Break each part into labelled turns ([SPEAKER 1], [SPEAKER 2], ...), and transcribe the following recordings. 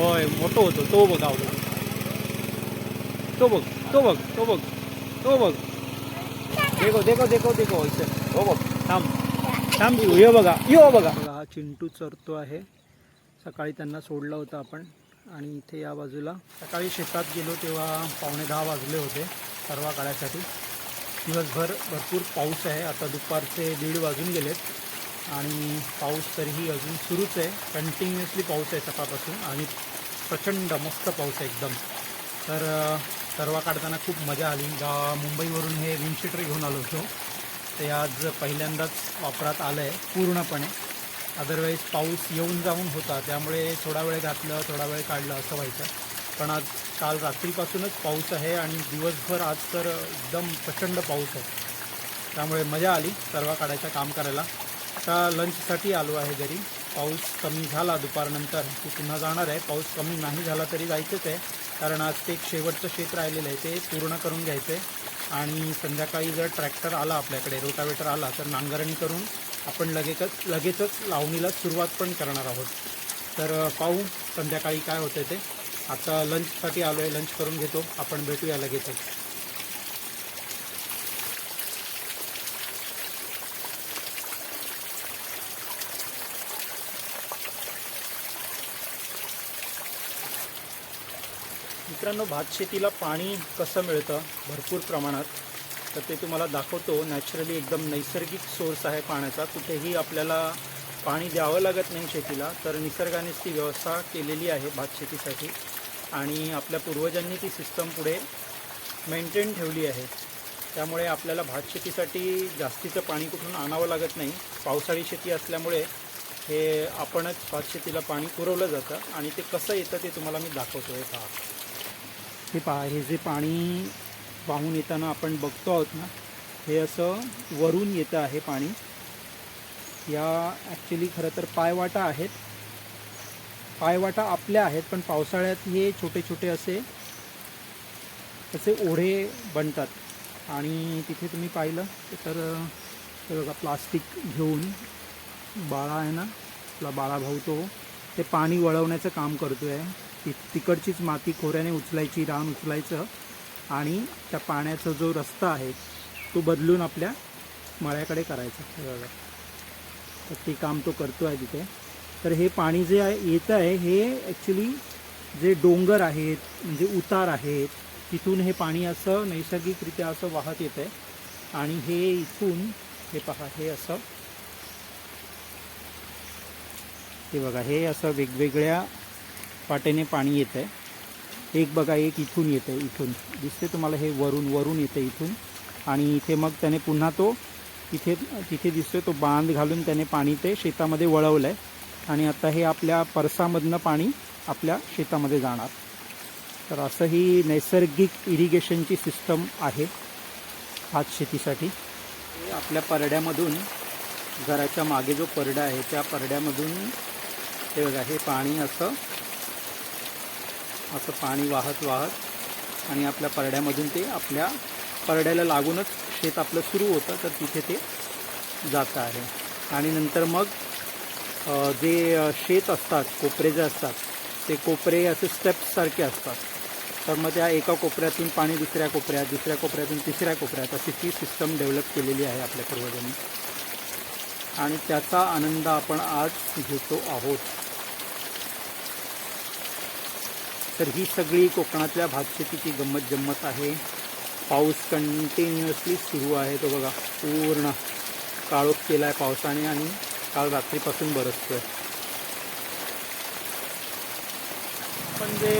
[SPEAKER 1] होय मोठं होतो. तो बघ आवला तो बघ तो बघ तो बघ तो बघ. देखो देखो देखो देखो होलसेल हो बघ. थांब. थांब येऊ ये बघा यो बघा. बघा हा चिंटू चरतो आहे. सकाळी त्यांना सोडलं होतं आपण. आणि इथे या बाजूला सकाळी शेतात गेलो तेव्हा पावणे दहा वाजले होते सर्वा काळासाठी. दिवसभर भरपूर पाऊस आहे. आता दुपारचे दीड वाजून गेलेत. आणि पाऊस तरीही अजून सुरूच आहे. कंटिन्युअसली पाऊस आहे सकाळपासून. आणि प्रचंड मस्त पाऊस आहे एकदम. तर तरवा सर्वा काढताना खूप मजा आली. गा मुंबईवरून हे विंडशीटर घेऊन आलो होतो. ते आज पहिल्यांदाच वापरात आलं आहे पूर्णपणे. अदरवाईज पाऊस येऊन जाऊन होता. त्यामुळे थोडा वेळ घातलं थोडा वेळ काढलं असं व्हायचं. पण आज काल रात्रीपासूनच पाऊस आहे आणि दिवसभर आज तर एकदम प्रचंड पाऊस आहे. त्यामुळे मजा आली सर्व काढायचं काम करायला. आता लंचसाठी आलो आहे घरी. पाऊस कमी झाला दुपारनंतर. ती पुन्हा जाणार आहे. पाऊस कमी नाही झाला तरी जायचंच आहे. कारण आज ते एक शेवटचं शेत राहिलेलं आहे. ते पूर्ण करून घ्यायचं आहे आणि संध्याकाळी जर ट्रॅक्टर आला आपल्याकडे रोटावेटर आला तर नांगरणी करून आपण लगेचच लगेचच लावणीला सुरुवात पण करणार आहोत. तर पाहू संध्याकाळी काय होतं ते. आता लंचसाठी आलो आहे लंच करून घेतो. आपण भेटूया लगेचच. मित्रांनो भात शेतीला पाणी कसं मिळतं? भरपूर प्रमाणात. तर ते तुम्हाला दाखवतो. नॅचरली एकदम नैसर्गिक सोर्स आहे पाण्याचा. कुठेही आपल्याला पाणी द्यावं लागत नाही शेतीला तर निसर्गानेच ती व्यवस्था केलेली आहे भात शेतीसाठी. आणि आपल्या पूर्वजांनी ती सिस्टम पुढे मेंटेन ठेवली आहे. त्यामुळे आपल्याला भात शेतीसाठी जास्तीचं पाणी कुठून आणावं लागत नाही. पावसाळी शेती असल्यामुळे हे आपणच भात शेतीला पाणी पुरवलं जातं. आणि ते कसं येतं ते तुम्हाला मी दाखवतो. हे पहा. हे पहा हे जे पाणी वाहून येताना आपण बघतो आहोत ना हे असं वरून येतं आहे पाणी. या ॲक्च्युली खरं तर पायवाटा आहेत. पायवाटा आपल्या आहेत पण पावसाळ्यात हे छोटे छोटे असे असे ओढे बनतात. आणि तिथे तुम्ही पाहिलं तर बघा प्लास्टिक घेऊन बाळा आहे ना आपला बाळा भाऊ तो ते पाणी वळवण्याचं काम करतो आहे ती तिकडचीच माती खोऱ्याने उचलायची रान उचलायचं आणि त्या पाण्याचा जो रस्ता आहे तो बदलून आपल्या मळ्याकडे करायचा. हे बघा. तर ते काम तो करतो आहे तिथे. तर हे पाणी जे आहे येतं आहे हे ॲक्च्युली जे डोंगर आहेत म्हणजे उतार आहेत तिथून हे पाणी असं नैसर्गिकरित्या असं वाहत येतं आहे. आणि हे इथून हे पहा हे असं हे बघा हे असं वेगवेगळ्या वाटेने पाणी येतं आहे एक बघा एक इथून येतं आहे इथून. दिसते तुम्हाला हे वरून वरून येतं इथून. आणि इथे मग त्याने पुन्हा तो तिथे तिथे दिसतोय तो बांध घालून त्याने पाणी ते शेतामध्ये वळवलं आहे आणि आता हे आपल्या परसामधनं पाणी आपल्या शेतामध्ये जाणार. तर असं ही नैसर्गिक इरिगेशनची सिस्टम आहे भात शेतीसाठी. आपल्या परड्यामधून घराच्या मागे जो परडा आहे त्या परड्यामधून हे बघा हे पाणी असं असं पाणी वाहत वाहत आणि आपल्या परड्यामधून ते आपल्या परड्याला लागूनच शेत आपलं सुरू होतं तर तिथे ते जातं आहे. आणि नंतर मग जे शेत असतात कोपरे जे असतात ते कोपरे असे स्टेप्ससारखे असतात. तर मग त्या एका कोपऱ्यातून पाणी दुसऱ्या कोपऱ्यात दुसऱ्या कोपऱ्यातून तिसऱ्या कोपऱ्यात अशी ती सिस्टम डेव्हलप केलेली आहे आपल्या पूर्वजांनी. आणि त्याचा आनंद आपण आज घेतो आहोत. तर ही सगळी कोकणातल्या भातशेतीची गंमत जम्मत आहे. पाऊस कंटिन्युअसली सुरू आहे. तो बघा पूर्ण काळोख केला आहे पावसाने आणि काल रात्रीपासून बरसतोय. पण जे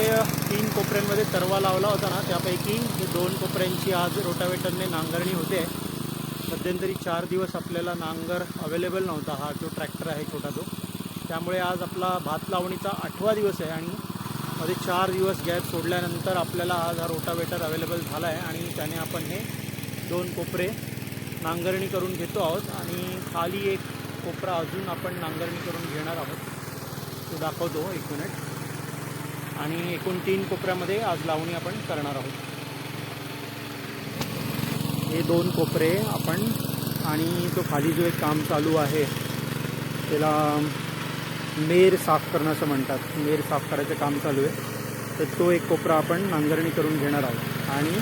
[SPEAKER 1] तीन कोपऱ्यांमध्ये तरवा लावला होता ना त्यापैकी दोन कोपऱ्यांची आज रोटावेटरने नांगरणी होते. मध्यंतरी चार दिवस आपल्याला नांगर अवेलेबल नव्हता हा जो ट्रॅक्टर आहे छोटा तो. त्यामुळे आज आपला भात लावणीचा आठवा दिवस आहे आणि मध्ये चार दिवस गॅप सोडल्यानंतर आपल्याला आज हा रोटावेटर अवेलेबल झाला आहे आणि त्याने आपण हे दोन कोपरे नांगरणी करून घेतो आहोत आणि खाली एक कोपरा अजून आपण नांगरणी करून घेणार आहोत. तो दाखवतो एक मिनिट आणि एकूण तीन कोपऱ्यामध्ये आज लावणी आपण करणार आहोत. हे दोन कोपरे आपण आणि तो खाली जो एक काम चालू आहे त्याला मेर साफ करणं असं म्हणतात. मेर साफ करायचं काम चालू आहे. तर तो एक कोपरा आपण नांगरणी करून घेणार आहोत. आणि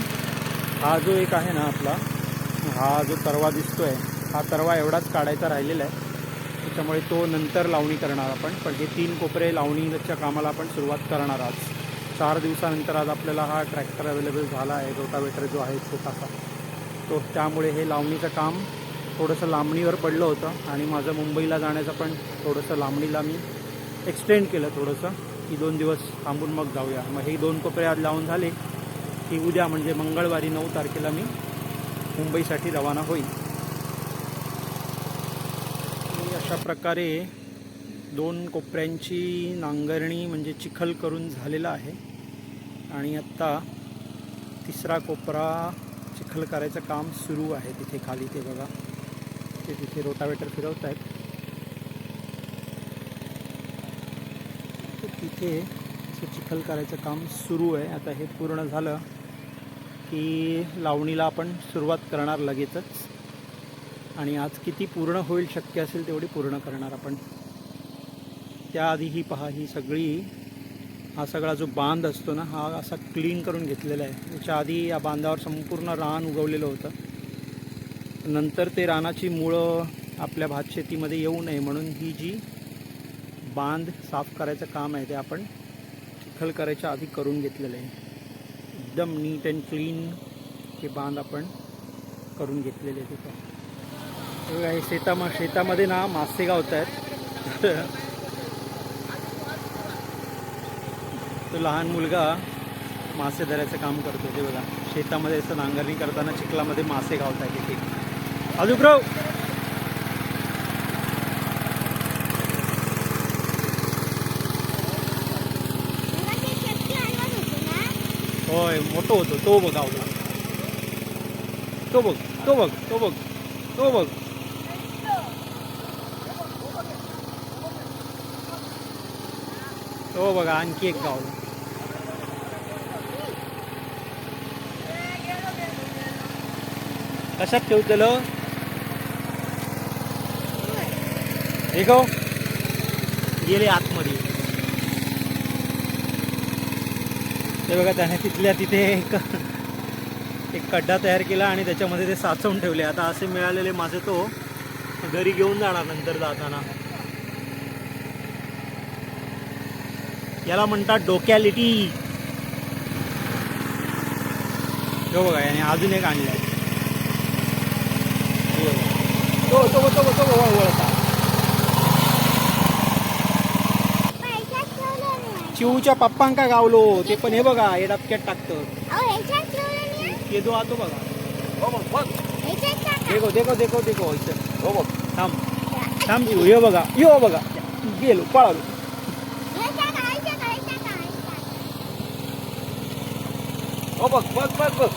[SPEAKER 1] हा जो एक आहे ना आपला हा जो तरवा दिसतो आहे हा तरवा एवढाच काढायचा राहिलेला आहे. त्याच्यामुळे तो नंतर लावणी करणार आपण. पण हे तीन कोपरे लावणीच्या कामाला आपण सुरुवात करणार आज चार दिवसानंतर आज आपल्याला हा ट्रॅक्टर अवेलेबल झाला आहे. रोटावेटर जो आहे छोटासा तो त्यामुळे हे लावणीचं काम थोडंसं लांबणीवर पडलं होतं आणि माझं मुंबईला जाण्याचं पण थोडंसं लांबणीला मी एक्सटेंड केलं थोडंसं की दोन दिवस थांबून मग जाऊया. मग हे दोन कोपरे आज लावून झाले की उद्या म्हणजे मंगळवारी नऊ तारखेला मी मुंबईसाठी रवाना होईल मी अशा प्रकारे दोन कोपऱ्यांची नांगरणी म्हणजे चिखल करून झालेला आहे. आणि आत्ता तिसरा कोपरा चिखल करायचं काम सुरू आहे तिथे खाली ते बघा. ते तिथे रोटावेटर फिरवत आहेत तिथे असं चिखल करायचं काम सुरू आहे. आता हे पूर्ण झालं की लावणीला आपण सुरुवात करणार लगेचच. आणि आज किती पूर्ण होईल शक्य असेल तेवढी पूर्ण करणार आपण. त्याआधी ही पहा ही सगळी हा सगळा जो बांध असतो ना हा असा क्लीन करून घेतलेला आहे. याच्या आधी या बांधावर संपूर्ण रान उगवलेलं होतं. नंतर ते रानाची मुळं आपल्या भातशेतीमध्ये येऊ नये म्हणून ही जी बांध साफ करायचं काम आहे ते आपण चिखल करायच्या आधी करून घेतलेलं आहे. एकदम नीट अँड क्लीन हे बांध आपण करून घेतलेले आहे तिथं बघा, हे शेताम शेतामध्ये ना मासे गावत आहेत. तो लहान मुलगा मासे धरायचं काम करतो ते बघा. शेतामध्ये असं नांगरणी करताना चिखलामध्ये मासे गावत आहेत इथे. अजून
[SPEAKER 2] मला ते चटणी आणत होते ना
[SPEAKER 1] होय मोठं होतो तो बघ आवडला तो बघ तो बघ तो बघ तो बघ तो बघा आणखी एक गावला कशात हे हो गेले आतमध्ये ते बघा त्याने तिथल्या तिथे एक एक खड्डा तयार केला आणि त्याच्यामध्ये ते साचवून ठेवले आता असे मिळालेले माझे तो घरी घेऊन जाणार नंतर जाताना याला म्हणतात डोक्यालिटी हो बघा याने अजून एक आणलाय हे तो तो तो तो चिवच्या पप्पांका गावलो ते पण हे बघा हे डबक्यात टाकतं. दो आतो बघा.
[SPEAKER 2] टाका.
[SPEAKER 1] देखो देखो देखो देखो इथं. हो बघ थांब. थांब चिव ये बघा यो बघा. गेलो पळालो.
[SPEAKER 3] हो बघ बघ बघ बघ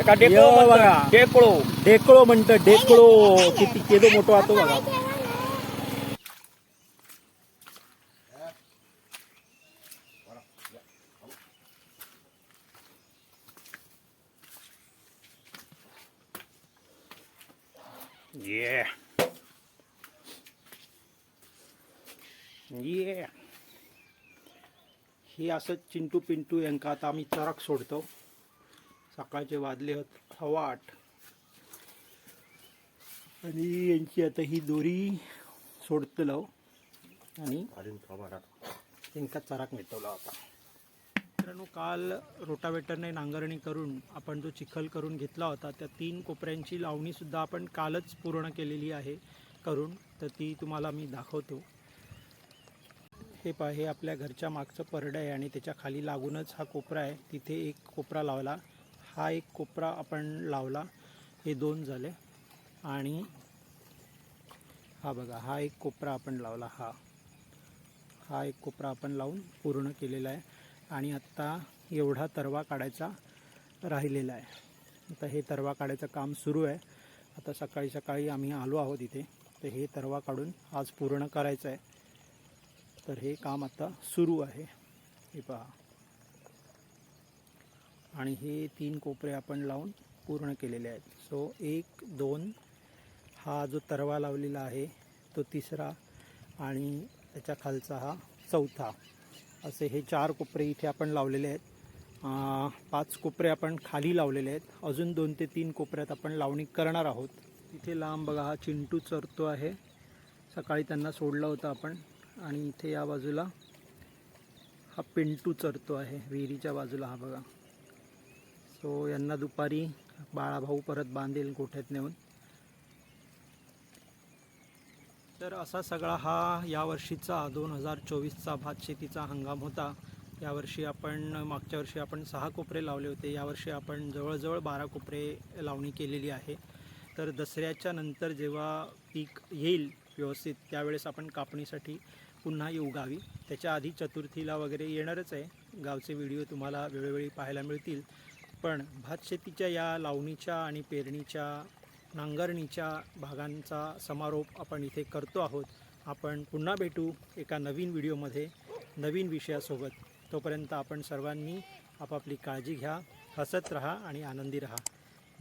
[SPEAKER 3] एका
[SPEAKER 1] यो
[SPEAKER 3] डेकळो
[SPEAKER 1] बघा.
[SPEAKER 3] डेकळो.
[SPEAKER 1] डेकळो म्हणतं डेकळो. किती केदो मोठो आतो बघा
[SPEAKER 2] ठेवा ना.
[SPEAKER 1] ये ये ही असं चिंटू पिंटू यांका आता आम्ही चरक सोडतो. सकाळचे वाजले होत हवा आठ. आणि यांची आता ही दोरी सोडतलो. आणि त्यांका चराक मिटवला होता. मित्रांनो काल रोटावेटरने नांगरणी करून आपण जो चिखल करून घेतला होता त्या तीन कोपऱ्यांची लावणी सुद्धा आपण कालच पूर्ण केलेली आहे करून. तर ती तुम्हाला मी दाखवतो. हे पहा हे आपल्या घरच्या मागचं परडं आहे आणि त्याच्याखाली लागूनच हा कोपरा आहे. तिथे एक कोपरा लावला. हा एक कोपरा आपण लावला. हे दोन झाले. आणि हा बघा हा एक कोपरा आपण लावला. हा. हा एक कोपरा आपण लावून पूर्ण केलेला आहे. आणि आत्ता एवढा तरवा काढायचा राहिलेला आहे. आता हे तरवा काढायचं काम सुरू आहे. आता सकाळी सकाळी आम्ही आलो आहोत इथे. तर हे तरवा काढून आज पूर्ण करायचं आहे. तर हे काम आता सुरू आहे. हे पहा. आणि हे तीन कोपरे आपण लावून पूर्ण केलेले आहेत. सो एक दोन हा जो तरवा लावलेला आहे तो तिसरा आणि त्याच्या खालचा हा चौथा. असे हे चार कोपरे इथे आपण लावलेले आहेत. पाच कोपरे आपण खाली लावलेले आहेत. अजून दोन ते तीन कोपऱ्यात आपण लावणी करणार आहोत. इथे लांब बघा हा चिंटू चरतो आहे. सकाळी त्यांना सोडलं होतं आपण. आणि इथे या बाजूला हा पिंटू चरतो आहे विहिरीच्या बाजूला हा बघा. सो यांना दुपारी बाळाभाऊ परत बांधेल गोठ्यात नेऊन. तर असा सगळा हा यावर्षीचा दोन हजार चोवीसचा भात शेतीचा हंगाम होता. यावर्षी आपण मागच्या वर्षी आपण सहा कोपरे लावले होते. यावर्षी आपण जवळजवळ बारा कोपरे लावणी केलेली आहे. तर दसऱ्याच्या नंतर जेव्हा पीक येईल व्यवस्थित त्यावेळेस आपण कापणीसाठी पुन्हा येऊ गावी. त्याच्या आधी चतुर्थीला वगैरे येणारच आहे. गावचे व्हिडिओ तुम्हाला वेळोवेळी पाहायला मिळतील. पण भात शेतीच्या या लावणीच्या आणि पेरणीच्या नांगरणीच्या भागांचा समारोप आपण इथे करतो आहोत. आपण पुन्हा भेटू एका नवीन व्हिडिओमध्ये नवीन विषयासोबत. तोपर्यंत आपण सर्वांनी आपापली काळजी घ्या हसत राहा आणि आनंदी राहा.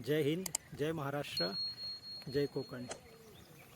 [SPEAKER 1] जय हिंद जय महाराष्ट्र जय कोकण.